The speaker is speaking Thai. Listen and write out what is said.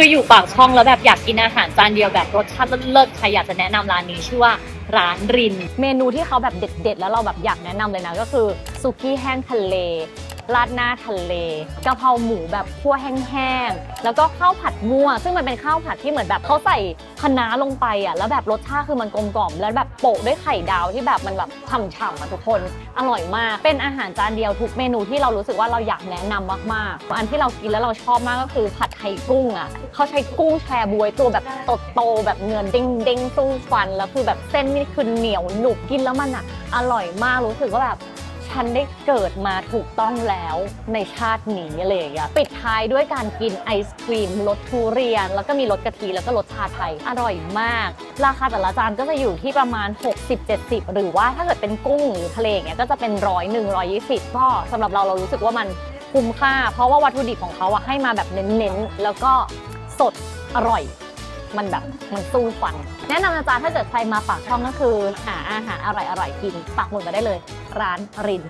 คืออยู่ปากช่องแล้วแบบอยากกินอาหารจานเดียวแบบรสชาติเลิศๆใครอยากจะแนะนำร้านนี้ชื่อว่าร้านริน เมนูที่เขาแบบเด็ดๆ แล้วเราแบบอยากแนะนำเลยนะ ก็คือซุกี้แห้งทะเล ราดหน้าทะเลกะเพราหมูแบบคั่วแห้งๆแล้วก็ข้าวผัดมั่ว ซึ่งมันเป็นข้าวผัดที่เหมือนแบบเขาใส่คะน้าลงไปอะแล้วแบบรสชาติคือมันกลมกล่อม แล้วแบบโปะด้วยไข่ดาวที่แบบมันแบบฉ่ำๆอะทุกคนอร่อยมาก เป็นอาหารจานเดียวทุกเมนูที่เรารู้สึกว่าเราอยากแนะนำมากๆ อันที่เรากินแล้วเราชอบมากก็คือผัดไทยกุ้งอะเขาใช้กุ้งแชบวยตัวแบบโตๆแบบเนื้อเด้งๆสู้ฟันแล้วคือแบบเส้นนี่คือเหนียวหนุบกินแล้วมันอะอร่อยมากรู้สึกว่าแบบ ฉันได้เกิดมาถูกต้องแล้วในชาตินี้อะไรอย่างเงี้ยปิดท้ายด้วยการกินไอศครีมรสทุเรียน แล้วก็มีรสกะทิแล้วก็รสชาไทยอร่อยมาก ราคาแต่ละจานก็จะอยู่ที่ประมาณ 60-70 หรือว่าถ้าเกิดเป็นกุ้งหรือทะเลอย่างเงี้ยก็จะเป็นร้อยหนึ่งร้อยยี่สิบก็สำหรับเราเรารู้สึกว่ามันคุ้มค่า เพราะว่าวัตถุดิบของเขาอะให้มาแบบเน้นๆแล้วก็สดอร่อย มันแบบมันสู้ฟัน แนะนำอาจารย์ถ้าเกิดใครมาปากช่องก็คือ หาอาหารอร่อยๆกินปักหมุดมาได้เลย ร้านริน